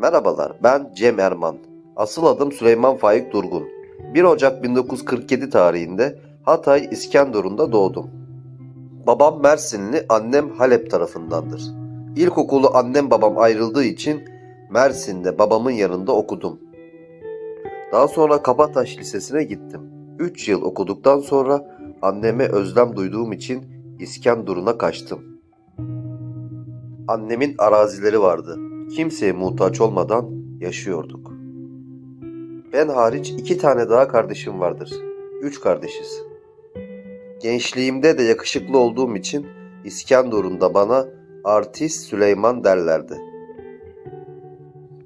Merhabalar, ben Cem Erman. Asıl adım Süleyman Faik Durgun. 1 Ocak 1947 tarihinde Hatay İskenderun'da doğdum. Babam Mersinli, annem Halep tarafındandır. İlkokulu annem babam ayrıldığı için Mersin'de babamın yanında okudum. Daha sonra Kabataş Lisesi'ne gittim. 3 yıl okuduktan sonra anneme özlem duyduğum için İskenderun'a kaçtım. Annemin arazileri vardı. Kimseye muhtaç olmadan yaşıyorduk. Ben hariç iki tane daha kardeşim vardır. Üç kardeşiz. Gençliğimde de yakışıklı olduğum için İskenderun'da bana Artist Süleyman derlerdi.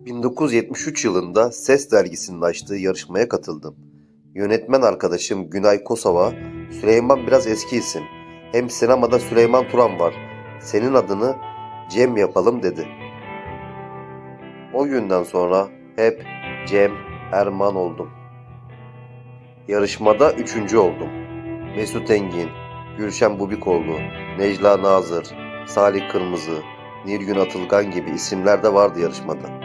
1973 yılında Ses dergisinin açtığı yarışmaya katıldım. Yönetmen arkadaşım Günay Kosova, Süleyman biraz eski isim. Hem sinemada Süleyman Turan var. Senin adını Cem yapalım dedi. O günden sonra hep Cem Erman oldum. Yarışmada üçüncü oldum. Mesut Engin, Gülşen Bubikoğlu, Necla Nazır, Salih Kırmızı, Nilgün Atılgan gibi isimler de vardı yarışmada.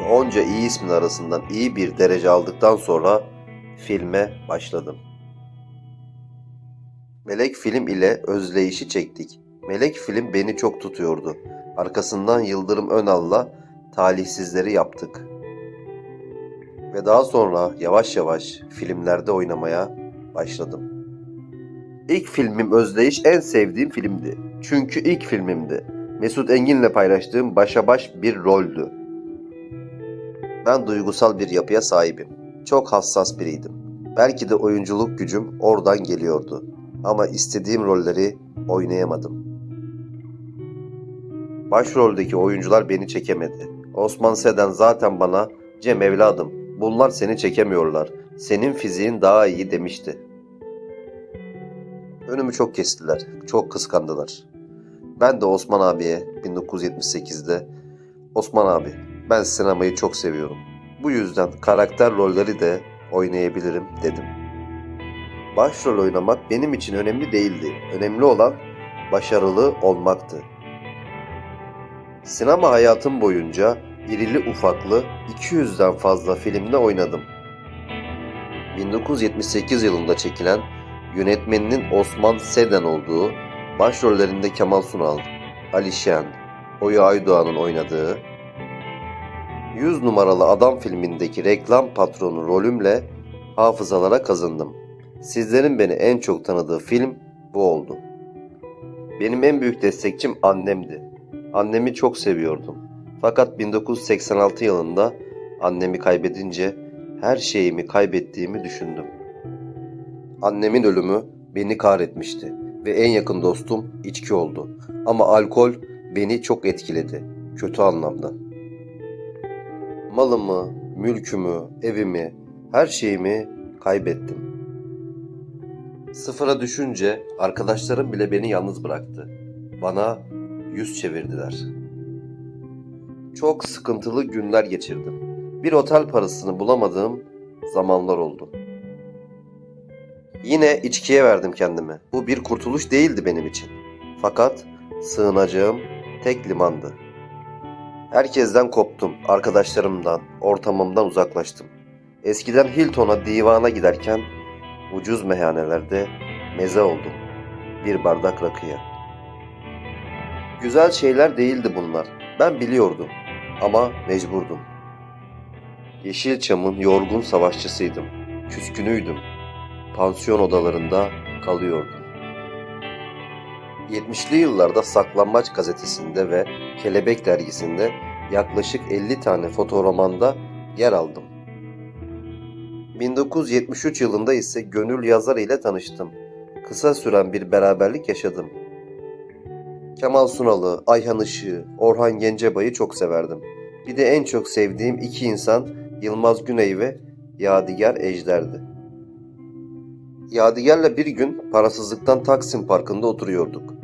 Ve Onca iyi ismin arasından iyi bir derece aldıktan sonra filme başladım. Melek Film ile Özleyiş'i çektik. Melek Film beni çok tutuyordu. Arkasından Yıldırım Önal'la Talihsizleri yaptık. Ve daha sonra yavaş yavaş filmlerde oynamaya başladım. İlk filmim Özdeyiş en sevdiğim filmdi. Çünkü ilk filmimdi. Mesut Engin'le paylaştığım başa baş bir roldü. Ben duygusal bir yapıya sahibim. Çok hassas biriydim. Belki de oyunculuk gücüm oradan geliyordu. Ama istediğim rolleri oynayamadım. Başroldeki oyuncular beni çekemedi. Osman Seden zaten bana Cem evladım bunlar seni çekemiyorlar. Senin fiziğin daha iyi demişti. Önümü çok kestiler. Çok kıskandılar. Ben de Osman abiye 1978'de Osman abi ben sinemayı çok seviyorum. Bu yüzden karakter rolleri de oynayabilirim dedim. Başrol oynamak benim için önemli değildi. Önemli olan başarılı olmaktı. Sinema hayatım boyunca irili ufaklı 200'den fazla filmde oynadım. 1978 yılında çekilen yönetmeninin Osman Seden olduğu, başrollerinde Kemal Sunal, Ali Şen, Oya Aydoğan'ın oynadığı 100 numaralı adam filmindeki reklam patronu rolümle hafızalara kazındım. Sizlerin beni en çok tanıdığı film bu oldu. Benim en büyük destekçim annemdi. Annemi çok seviyordum. Fakat 1986 yılında annemi kaybedince her şeyimi kaybettiğimi düşündüm. Annemin ölümü beni kahretmişti ve en yakın dostum içki oldu. Ama alkol beni çok etkiledi. Kötü anlamda. Malımı, mülkümü, evimi, her şeyimi kaybettim. Sıfıra düşünce arkadaşlarım bile beni yalnız bıraktı. Bana yüz çevirdiler. Çok sıkıntılı günler geçirdim. Bir otel parasını bulamadığım zamanlar oldu. Yine içkiye verdim kendimi. Bu bir kurtuluş değildi benim için. Fakat sığınacağım tek limandı. Herkesten koptum, arkadaşlarımdan, ortamımdan uzaklaştım. Eskiden Hilton'a divana giderken ucuz meyhanelerde meze oldum. Bir bardak rakıya. Güzel şeyler değildi bunlar. Ben biliyordum ama mecburdum. Yeşilçam'ın yorgun savaşçısıydım. Küskünüydüm. Pansiyon odalarında kalıyordum. 70'li yıllarda Saklambaç gazetesinde ve Kelebek dergisinde yaklaşık 50 tane fotoromanda yer aldım. 1973 yılında ise Gönül Yazar ile tanıştım. Kısa süren bir beraberlik yaşadım. Kemal Sunal'ı, Ayhan Işık'ı, Orhan Gencebay'ı çok severdim. Bir de en çok sevdiğim iki insan Yılmaz Güney ve Yadigar Ejder'di. Yadigar'la bir gün parasızlıktan Taksim Parkı'nda oturuyorduk.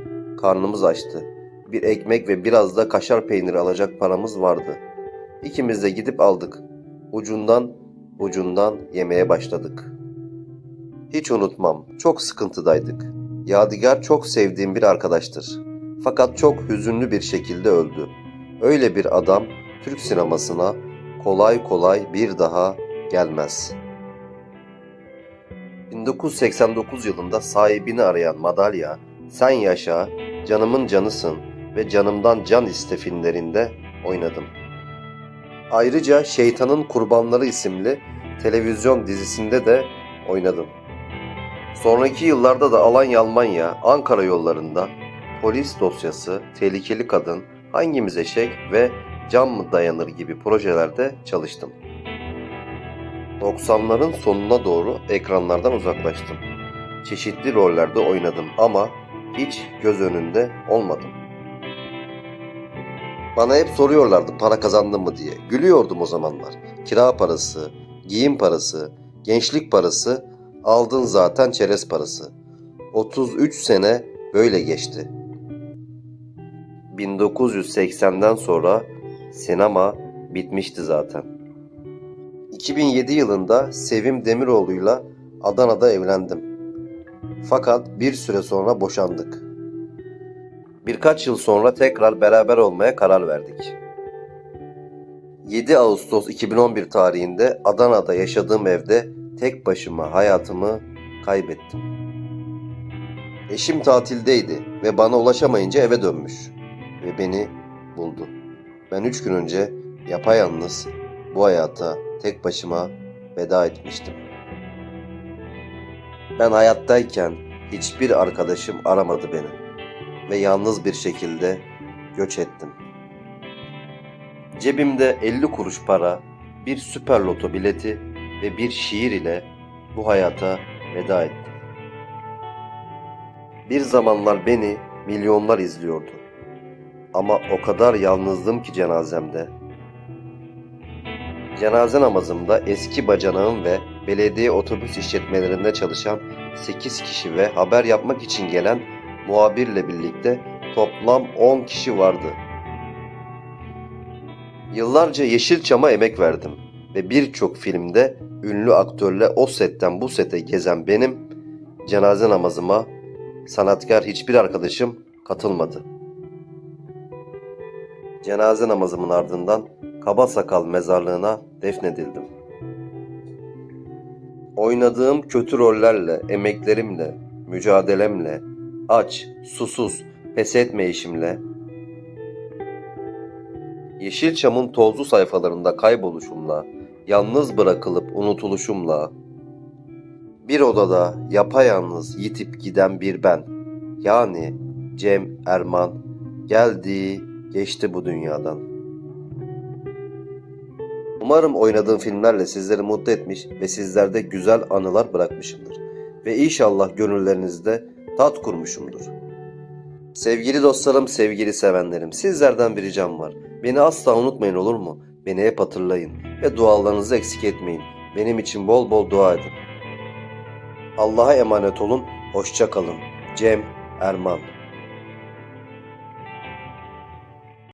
Karnımız açtı. Bir ekmek ve biraz da kaşar peyniri alacak paramız vardı. İkimiz de gidip aldık. Ucundan ucundan yemeye başladık. Hiç unutmam. Çok sıkıntıdaydık. Yadigar çok sevdiğim bir arkadaştır. Fakat çok hüzünlü bir şekilde öldü. Öyle bir adam Türk sinemasına kolay kolay bir daha gelmez. 1989 yılında sahibini arayan madalya Sen Yaşa, Canımın Canısın ve Canımdan Can iste filmlerinde oynadım. Ayrıca Şeytanın Kurbanları isimli televizyon dizisinde de oynadım. Sonraki yıllarda da Alanya Almanya, Ankara yollarında Polis Dosyası, Tehlikeli Kadın, Hangimiz Eşek ve Can mı Dayanır gibi projelerde çalıştım. 90'ların sonuna doğru ekranlardan uzaklaştım. Çeşitli rollerde oynadım ama hiç göz önünde olmadım. Bana hep soruyorlardı para kazandın mı diye. Gülüyordum o zamanlar. Kira parası, giyim parası, gençlik parası, aldın zaten çerez parası. 33 sene böyle geçti. 1980'den sonra sinema bitmişti zaten. 2007 yılında Sevim Demiroğlu'yla Adana'da evlendim. Fakat bir süre sonra boşandık. Birkaç yıl sonra tekrar beraber olmaya karar verdik. 7 Ağustos 2011 tarihinde Adana'da yaşadığım evde tek başıma hayatımı kaybettim. Eşim tatildeydi ve bana ulaşamayınca eve dönmüş ve beni buldu. Ben üç gün önce yapayalnız bu hayata tek başıma veda etmiştim. Ben hayattayken hiçbir arkadaşım aramadı beni ve yalnız bir şekilde göç ettim. Cebimde 50 kuruş para, bir süper loto bileti ve bir şiir ile bu hayata veda ettim. Bir zamanlar beni milyonlar izliyordu. Ama o kadar yalnızdım ki cenazemde. Cenaze namazımda eski bacanağım ve belediye otobüs işletmelerinde çalışan 8 kişi ve haber yapmak için gelen muhabirle birlikte toplam 10 kişi vardı. Yıllarca Yeşilçam'a emek verdim ve birçok filmde ünlü aktörle o setten bu sete gezen benim cenaze namazıma sanatkar hiçbir arkadaşım katılmadı. Cenaze namazımın ardından Kaba Sakal mezarlığına defnedildim. Oynadığım kötü rollerle, emeklerimle, mücadelemle, aç, susuz, pes etmeyişimle, Yeşilçam'ın tozlu sayfalarında kayboluşumla, yalnız bırakılıp unutuluşumla, bir odada yapayalnız yitip giden bir ben, yani Cem Erman, geldi, geçti bu dünyadan. Umarım oynadığım filmlerle sizleri mutlu etmiş ve sizlerde güzel anılar bırakmışımdır. Ve inşallah gönüllerinizde tat kurmuşumdur. Sevgili dostlarım, sevgili sevenlerim, sizlerden bir ricam var. Beni asla unutmayın olur mu? Beni hep hatırlayın ve dualarınızı eksik etmeyin. Benim için bol bol dua edin. Allah'a emanet olun, hoşça kalın. Cem Erman